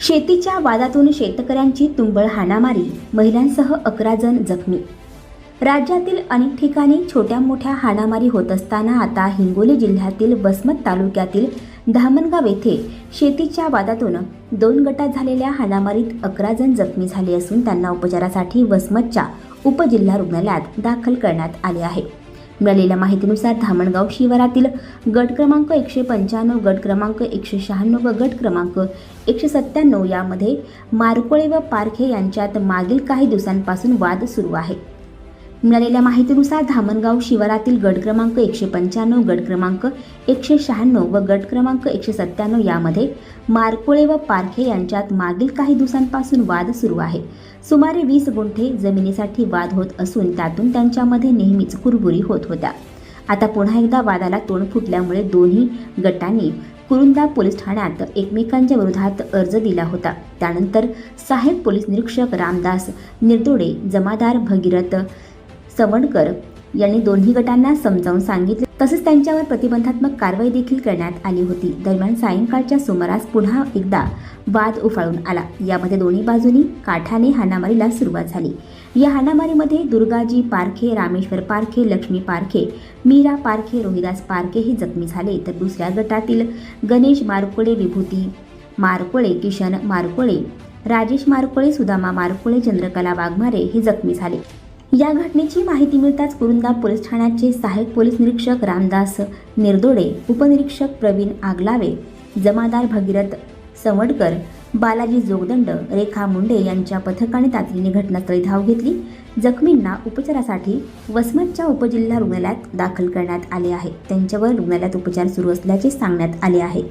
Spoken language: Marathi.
शेतीच्या वादातून शेतकऱ्यांची तुंबळ हाणामारी महिलांसह अकरा जण जखमी. राज्यातील अनेक ठिकाणी छोट्या मोठ्या हाणामारी होत असताना आता हिंगोली जिल्ह्यातील वसमत तालुक्यातील धामणगाव येथे शेतीच्या वादातून दोन गटात झालेल्या हाणामारीत अकरा जण जखमी झाले असून त्यांना उपचारासाठी वसमतच्या उपजिल्हा रुग्णालयात दाखल करण्यात आले आहे. मिळालेल्या माहितीनुसार धामणगाव शिवारातील गट क्रमांक एकशे पंच्याण्णव गट क्रमांक एकशे शहाण्णव व गट क्रमांक एकशे सत्त्याण्णव यामध्ये मारकोळे व पारखे यांच्यात मागील काही दिवसांपासून वाद सुरू आहे. मिळालेल्या माहितीनुसार धामणगाव शिवारातील गट क्रमांक एकशे पंच्याण्णव गट क्रमांक एकशे शहाण्णव व गट क्रमांक एकशे सत्त्याण्णव यामध्ये मारकोळे व पारखे यांच्यात मागील काही दिवसांपासून वाद सुरू आहे. सुमारे वीस गुंठे जमिनीसाठी वाद होत असून त्यातून त्यांच्यामध्ये नेहमीच कुरबुरी होत होत्या. आता पुन्हा एकदा वादाला तोंड फुटल्यामुळे दोन्ही गटांनी कुरुंदा पोलीस ठाण्यात एकमेकांच्या विरोधात अर्ज दिला होता. त्यानंतर सहाय्यक पोलीस निरीक्षक रामदास निर्दोडे जमादार भगीरथ सवणकर यांनी दोन्ही गटांना समजावून सांगितले. तसेच त्यांच्यावर प्रतिबंधात्मक कारवाई देखील करण्यात आली होती. दरम्यान सायंकाळच्या सुमारास पुन्हा एकदा वाद उफाळून आला. यामध्ये दोन्ही बाजूनी काठाने हाणामारीला सुरुवात झाली. या हाणामारीमध्ये दुर्गाजी पारखे रामेश्वर पारखे लक्ष्मी पारखे मीरा पारखे रोहिदास पारखे हे जखमी झाले. तर दुसऱ्या गटातील गणेश मारकोळे विभूती मारकोळे किशन मारकोळे राजेश मारकोळे सुदामा मारकोळे चंद्रकला वाघमारे हे जखमी झाले. या घटनेची माहिती मिळताच कुरुंदा पोलीस ठाण्याचे सहाय्यक पोलीस निरीक्षक रामदास निर्दोडे उपनिरीक्षक प्रवीण आगलावे जमादार भगीरथ सवडकर बालाजी जोगदंड रेखा मुंडे यांच्या पथकाने तातडीने घटनास्थळी धाव घेतली. जखमींना उपचारासाठी वसमतच्या उपजिल्हा रुग्णालयात दाखल करण्यात आले आहे. त्यांच्यावर रुग्णालयात उपचार सुरू असल्याचे सांगण्यात आले आहे.